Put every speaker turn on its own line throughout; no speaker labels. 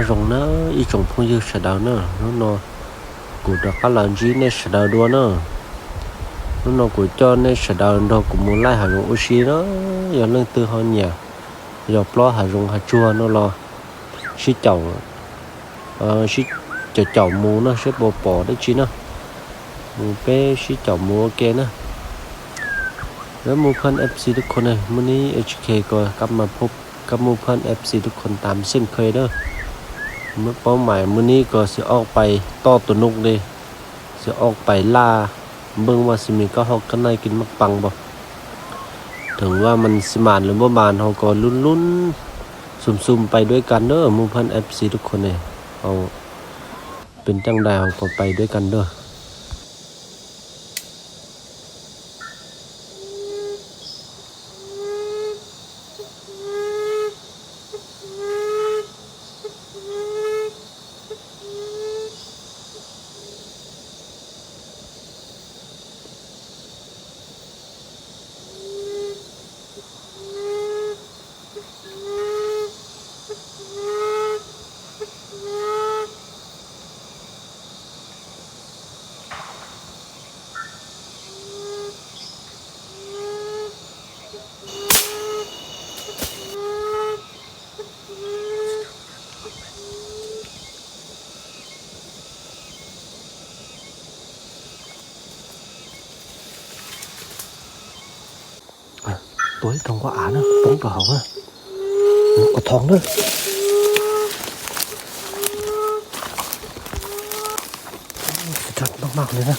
nhớ rồng nó ít trồng phong dư sợ đào nữa nó nó cụ được các lần gì nên sợ đào đua nữa nó nó cụ cho nên sợ đào đâu cũng muốn lại hà rồng oxy đó giờ lương tư hơn nhà giờ plo hà rồng hà chua nó lo xí chậu ờ xí chậu chậu mù nó sẽ bò bò đấy chứ nó mù bé xí chậu mù ok nữa แล้วหมูเพื่อน FC ทุกคนเลยมื้อนี้ HK ก็กลับมาพบกับหมูเพื่อน FC ทุกคนตามเส้นเคยเด้อ มื่อเป้าหมายมื้อนี้ก็สิออกไปต่อตัวนุกเลยสิออกไปล่าเบิ่งว่าสิมีก็ฮอกกันในกินมักปังบ่ถึงว่ามันสิมานหรือบ่มานเฮาก็ลุ้นๆซุ่มๆไปด้วยกันเด้อหมู่เพื่อน FC ทุกคนเลยเอาเป็นจังได๋เฮาก็ไปด้วยกันเด้อ tối không có án nữa bóng vào hỏng á có thong nữa chặt mắc mắc lên nè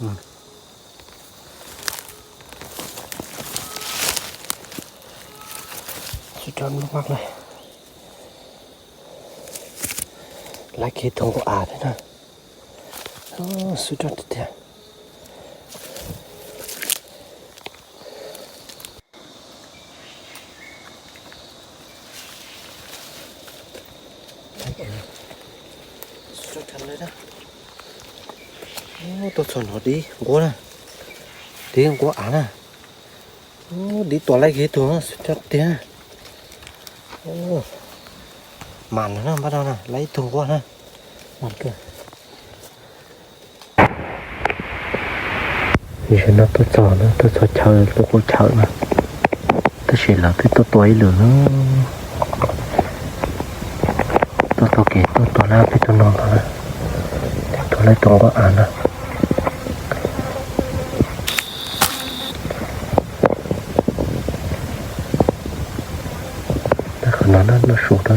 Ừ. Suy tròn mắc mắc này lại khi không có án thế nè oh, suy tròn thế này. สุดทันเลยนะ โอ้ตัวสนหัวดีกัวนะดีกัวอ่านะโอ้ดีตัวไรกี่ตัวสุดยอดเตี้ยโอ้มันนะบ้านเรานะไล่ถุงกัวนะมันเกินนี่ฉันนับตัวจอนะตัวจอเชยตัวกูเชยนะตัวเฉล้วที่ตัวตัวเหลืองตัวตัวเกตตัวตัวหน้าพี่ตัวนอนนะต่ตัวไรตรงก็อ่านนะ nó nó nó sụt đó.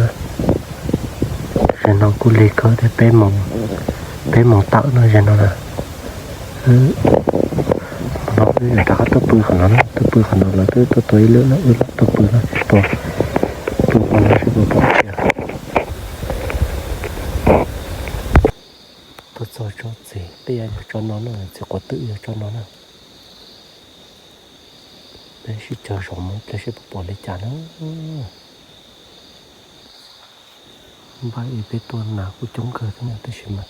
Rồi nó cũng lì có thế bé mồm, bé mồm tạo nó rồi nó là ừ. nó lại có tơ bự của nó nó tơ bự của nó là tơ tơ tới lửa nó ướt tơ bự nó to bự của nó sẽ bự bự tôi cho cho gì? Bây giờ cho nó là chỉ có tự cho nó là đây là chờ rộng đây là bỏ lấy chán nữa Vai e pe tuona cu chung kai tu na tu.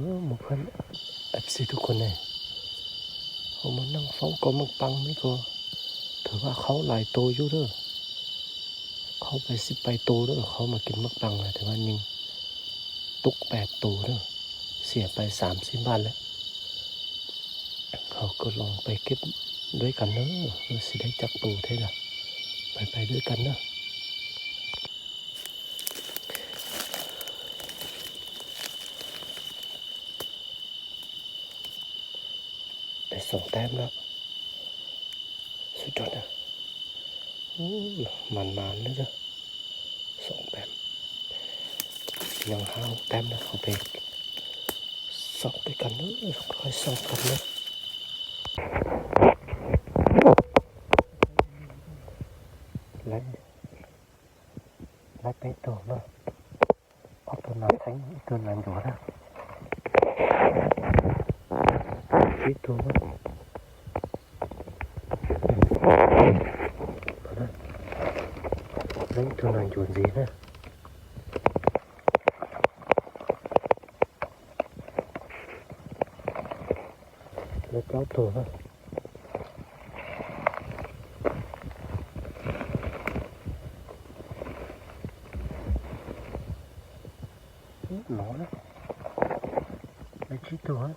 หมู่เพื่อนเอฟซีทุกคนเลยเขามานั่งฟ้องก็มังปังไม่ก็ถือว่าเขาหลายโตอยู่เด้อเขาไปสิบไปโตเด้อเขามากินมักปังเลยแต่ว่ายิงตุกแปดโตเด้อเสียไปสามสิบบาทแล้ว เขาก็ลองไปเก็บด้วยกันเนอะว่าสิได้จักโตเท่าไหร่ไปไปด้วยกันเนอะ มแล้ว สุดยอดนะอู้มันมันๆเลยเด้อสองแต้มยังห้าแต้มนะเขาไปสองด้วยกันเนอะคอยสองกันเนอะไล่ไล่ไปตัวเนอะเอาตัวนั้นทั้งตัวนั้นอยู่นะที่ตั còn chuồn gì nữa nó chóp thôi đó. nó đó nó chỉ thôi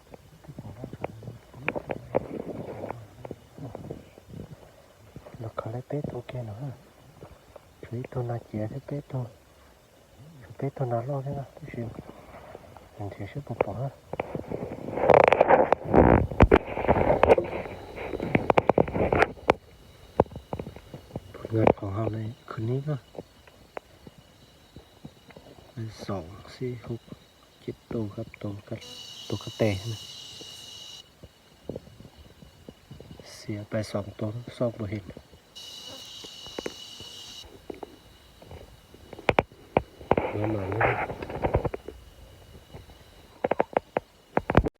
nó khó lấy tết ok nữa Đấy, tôi là chia thế tết thôi tết tôi nói lo thế nào tôi chịu mình chỉ sẽ bột bỏ ผลงานของเราในคืนนี้ก็เป็นสองสี่หกเจ็ดตัวครับตัวกับตัวกระเตะนะเสียไปสองตัวสองบ่เห็น பண்ணாங்க